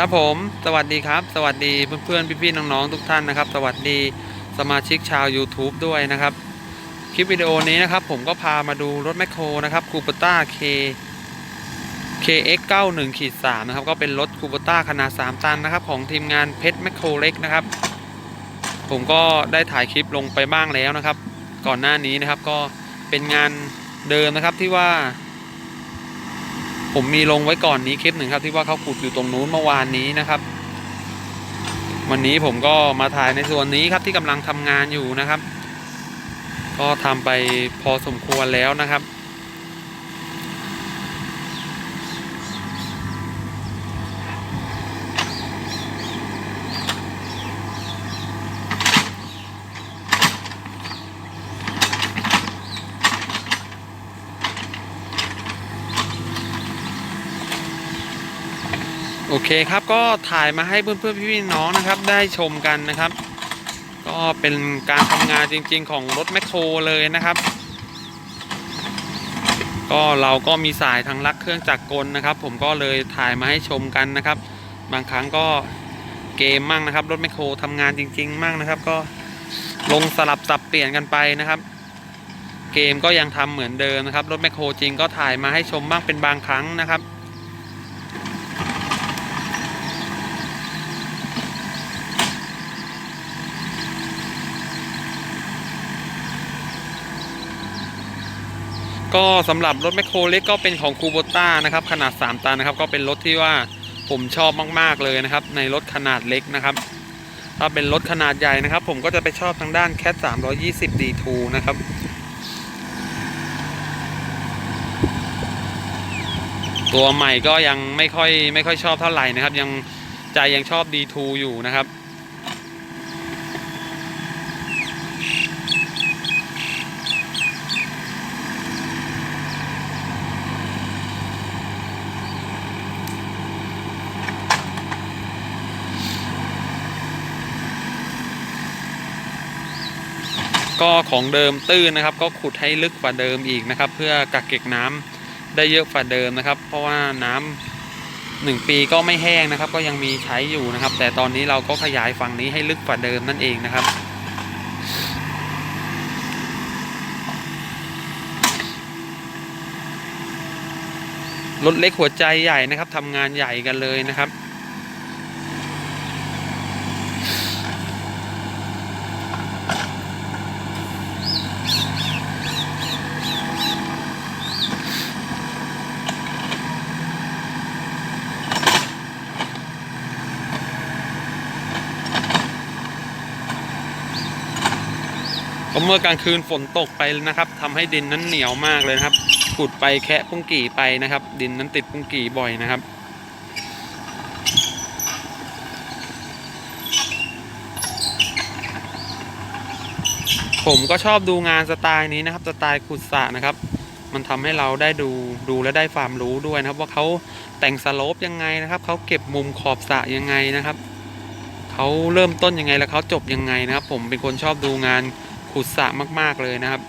ครับผมสวัสดีครับ สวัสดีเพื่อนๆพี่ๆน้องๆทุกท่านนะครับ สวัสดีสมาชิกชาว YouTube ด้วยนะครับ คลิปวิดีโอนี้นะครับ ผมก็พามาดูรถแมคโครนะครับคูปต้า K KX 91 ขีด3นะครับ ก็เป็นรถคูปต้าขนาด 3 ตันนะครับ ของทีมงานเพชรแมคโครเล็กนะครับ ผมก็ได้ถ่ายคลิปลงไปบ้างแล้วนะครับ ก่อนหน้านี้นะครับก็เป็นงานเดิมนะครับที่ว่า ผมมีลงไว้ก่อนนี้คลิปหนึ่งครับ ที่ว่าเขาขุดอยู่ตรงนู้นเมื่อวานนี้นะครับ วันนี้ผมก็มาถ่ายในส่วนนี้ครับที่กำลังทำงานอยู่นะครับ ก็ทำไปพอสมควรแล้วนะครับ โอเคครับก็ถ่ายมาให้เพื่อนๆพี่ๆน้องนะครับ ได้ชมกันนะครับ ก็เป็นการทำงานจริงๆของรถแมคโครเลยนะครับ ก็เราก็มีสายทางลักเครื่องจักรกลนะครับ ผมก็เลยถ่ายมาให้ชมกันนะครับ บางครั้งก็เกมมั่งนะครับ รถแมคโครทำงานจริง ๆ มั่งนะครับ ก็ลงสลับสับเปลี่ยนกันไปนะครับ เกมก็ยังทำเหมือนเดิมนะครับ รถแมคโครจริงก็ถ่ายมาให้ชมบ้างเป็นบางครั้งนะครับ ก็สำหรับรถแมคโครเล็กก็เป็นของคูโบต้านะครับขนาด 3 ตันนะครับ ก็เป็นรถที่ว่าผมชอบมากๆเลยนะครับ ในรถขนาดเล็กนะครับ ถ้าเป็นรถขนาดใหญ่นะครับ ผมก็จะไปชอบทางด้านแคท320 D2 นะครับตัวใหม่ก็ยังไม่ค่อยไม่ค่อยชอบเท่าไหร่นะครับ ยังใจยังชอบ D2 อยู่นะครับ ก็ของเดิมตื้นนะครับ ก็ขุดให้ลึกกว่าเดิมอีกนะครับ เพื่อกักเก็บน้ำได้เยอะกว่าเดิมนะครับ เพราะว่าน้ำหนึ่งปีก็ไม่แห้งนะครับ ก็ยังมีใช้อยู่นะครับ แต่ตอนนี้เราก็ขยายฝั่งนี้ให้ลึกกว่าเดิมนั่นเองนะครับรถเล็กหัวใจใหญ่นะครับทำงานใหญ่กันเลยนะครับ ก็เมื่อกลางคืนฝนตกไปนะครับทำให้ดินนั้นเหนียวมากเลยนะครับขุดไปแคะปุ้งกี่ไปนะครับ ดินนั้นติดปุ้งกี่บ่อยนะครับผมก็ชอบดูงานสไตล์นี้นะครับสไตล์ขุดสระนะครับ มันทำให้เราได้ดูดูและได้ความรู้ด้วยนะครับ ว่าเขาแต่งสโลปยังไงนะครับเขาเก็บมุมขอบสระยังไงนะครับเขาเริ่มต้นยังไงแล้วเขาจบยังไงนะครับ ผมเป็นคนชอบดูงาน ขุดสระมาก ๆ เลยนะครับ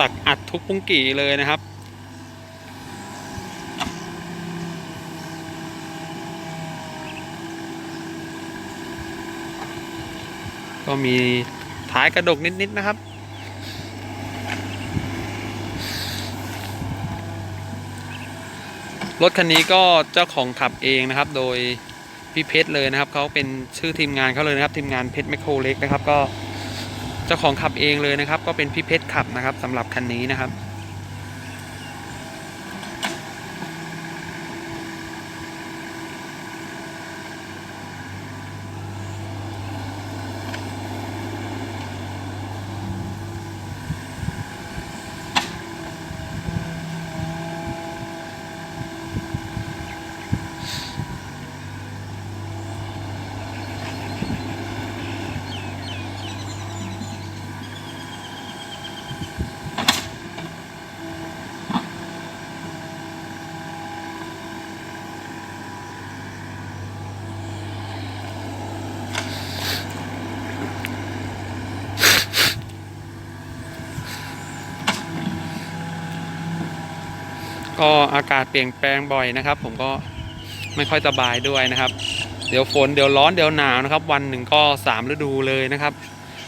ตักอัดทุกปุ้งกี่เลยนะครับ ก็มีท้ายกระดกนิด ๆ นะครับ รถคันนี้ก็เจ้าของขับเองนะครับ โดยพี่เพชรเลยนะครับ เขาเป็นชื่อทีมงานเขาเลยนะครับ ทีมงานเพชรแมคโครเล็กนะครับก็ จ้าของขับเองเลยนะครับ ก็เป็นพี่เพชรขับนะครับสำหรับคันนี้นะครับ ก็อากาศเปลี่ยนแปลงบ่อยนะครับ ผมก็ไม่ค่อยสบายด้วยนะครับ เดี๋ยวฝนเดี๋ยวร้อนเดี๋ยวหนาวนะครับ วันหนึ่งก็สามฤดูเลยนะครับ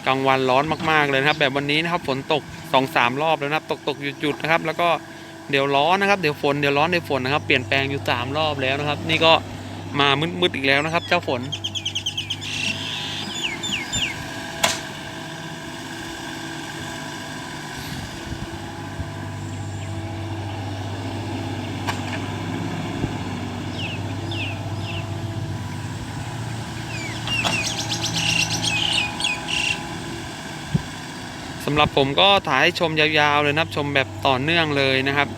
กลางวันร้อนมากๆเลยนะครับ แบบวันนี้นะครับฝนตกสองสามรอบแล้วนะครับ ตกตกหยุดหยุดนะครับ แล้วก็เดี๋ยวร้อนนะครับเดี๋ยวฝนเดี๋ยวร้อนเดี๋ยวฝนนะครับเปลี่ยนแปลงอยู่สามรอบแล้วนะครับ นี่ก็มามืดๆอีกแล้วนะครับ เจ้าฝน สำหรับผมก็ถ่ายให้ชมยาวๆเลยนะครับ ชมแบบต่อเนื่องเลยนะครับ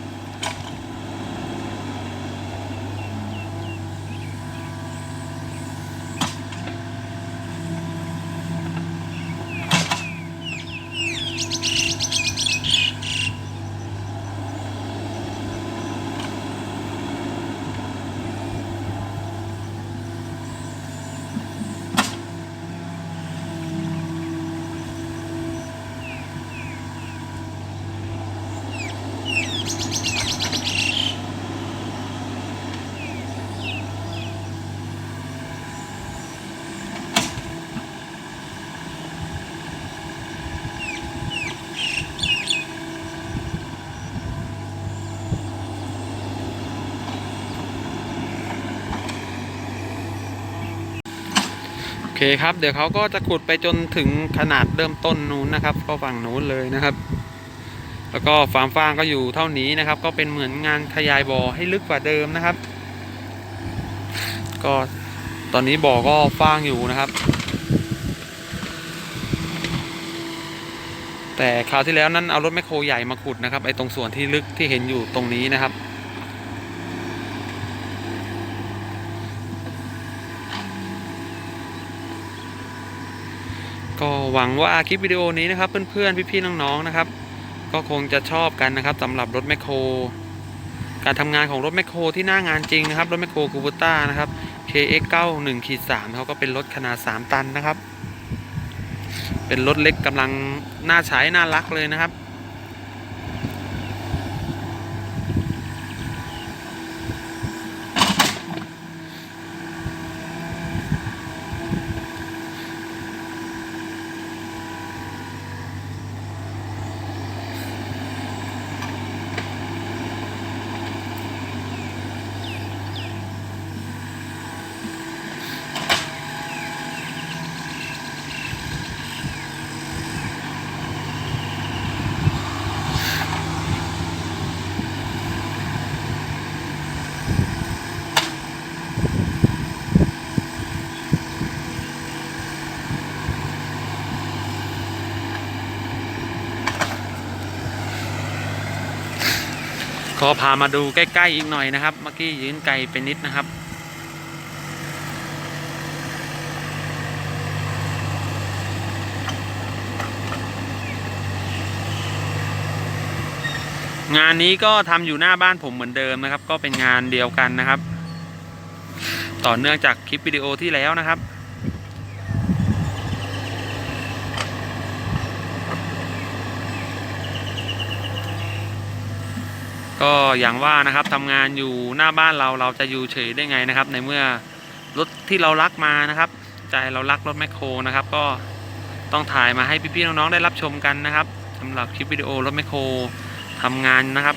คครับ เดี๋ยวเขาก็จะขุดไปจนถึงขนาดเริ่มต้นนู้นนะครับ ก็ฝั่งนู้นเลยนะครับ แล้วก็ฟาร์มฟางก็อยู่เท่านี้นะครับ ก็เป็นเหมือนงานขยายบ่อให้ลึกกว่าเดิมนะครับ ก็ตอนนี้บ่อก็ฟางอยู่นะครับ แต่คราวที่แล้วนั้นเอารถแมคโครใหญ่มาขุดนะครับไอ้ตรงส่วนที่ลึกที่เห็นอยู่ตรงนี้นะครับ ก็หวังว่าคลิปวิดีโอนี้นะครับ เพื่อนๆพี่ๆน้องๆนะครับ ก็คงจะชอบกันนะครับสำหรับรถแมคโครการทำงานของรถแมคโครที่หน้างานจริงนะครับรถแมคโครคูบูต้านะครับ KX 9 1ขีด3เขาก็เป็นรถขนาด 3 ตันนะครับ เป็นรถเล็กกำลังน่าใช้น่ารักเลยนะครับ อพามาดูใกล้ ๆ อีกหน่อยนะครับ เมื่อกี้ยืนไกลไปนิดนะครับ งานนี้ก็ทำอยู่หน้าบ้านผมเหมือนเดิมนะครับ ก็เป็นงานเดียวกันนะครับ ต่อเนื่องจากคลิปวิดีโอที่แล้วนะครับ ก็อย่างว่านะครับทำงานอยู่หน้าบ้านเราเราจะอยู่เฉยได้ไงนะครับ ในเมื่อรถที่เรารักมานะครับ ใจเรารักรถแมคโครนะครับ ก็ต้องถ่ายมาให้พี่ๆน้องๆได้รับชมกันนะครับสำหรับคลิปวิดีโอรถแมคโครทำงานนะครับ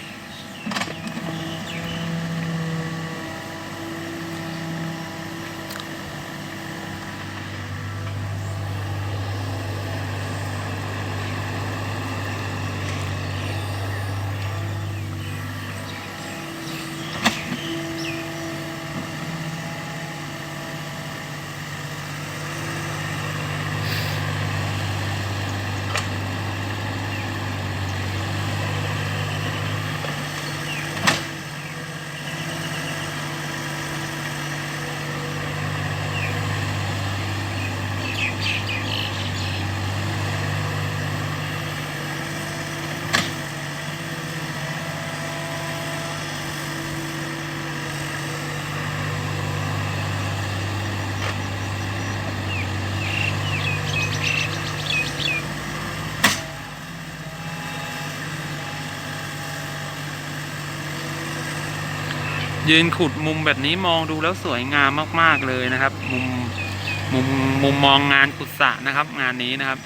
ยืนขุดมุมแบบนี้มองดูแล้วสวยงามมากๆเลยนะครับ มุมมุมมุมมองงานขุดสระนะครับ งานนี้นะครับ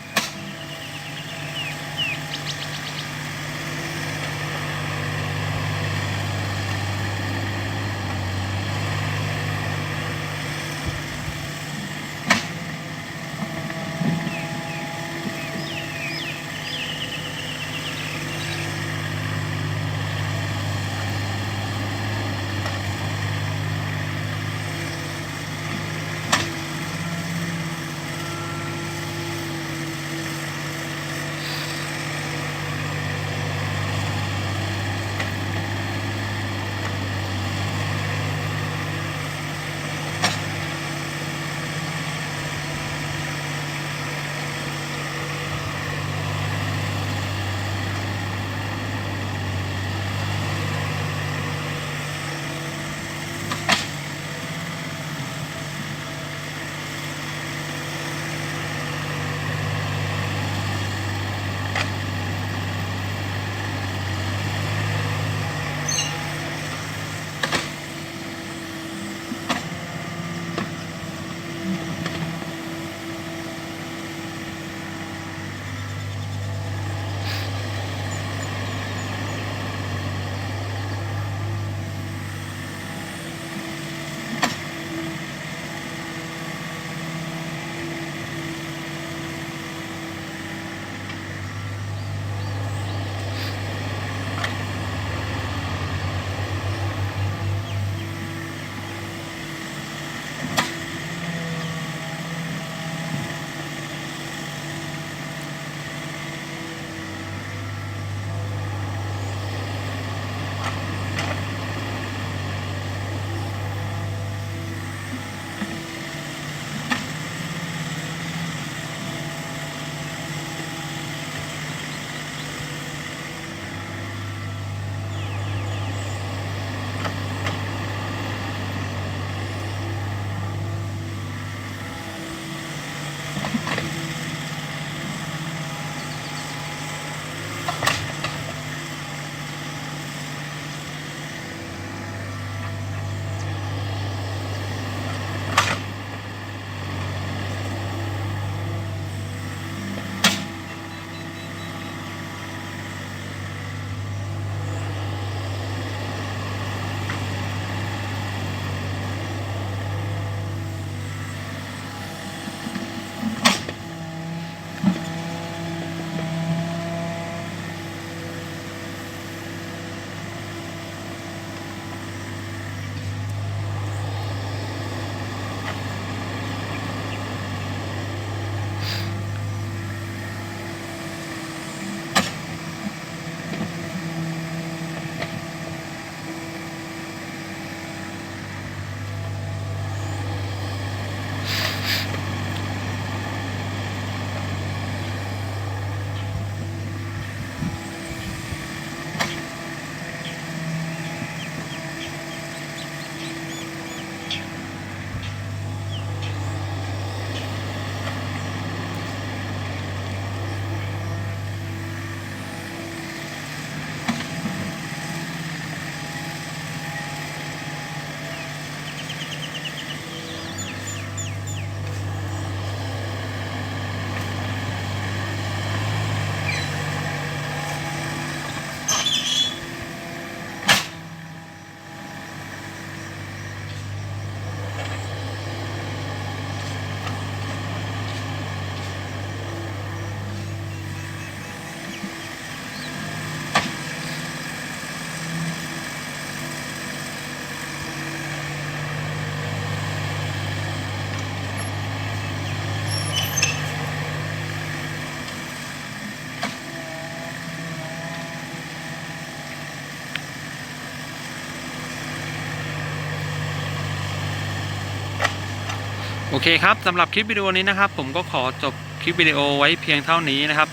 โอเคครับสำหรับคลิปวิดีโอนี้นะครับ ผมก็ขอจบคลิปวิดีโอไว้เพียงเท่านี้นะครับ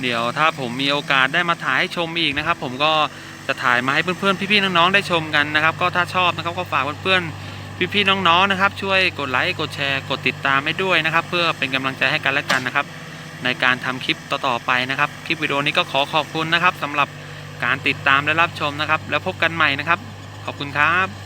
เดี๋ยวถ้าผมมีโอกาสได้มาถ่ายให้ชมอีกนะครับ ผมก็จะถ่ายมาให้เพื่อนๆพี่ๆน้องๆได้ชมกันนะครับ ก็ถ้าชอบนะครับก็ฝากเพื่อนๆพี่ๆน้องๆนะครับ ช่วยกดไลค์กดแชร์กดติดตามให้ด้วยนะครับ เพื่อเป็นกำลังใจให้กันและกันนะครับ ในการทำคลิปต่อๆไปนะครับ คลิปวิดีโอนี้ก็ขอขอบคุณนะครับสำหรับการติดตามและรับชมนะครับ แล้วพบกันใหม่นะครับ ขอบคุณครับ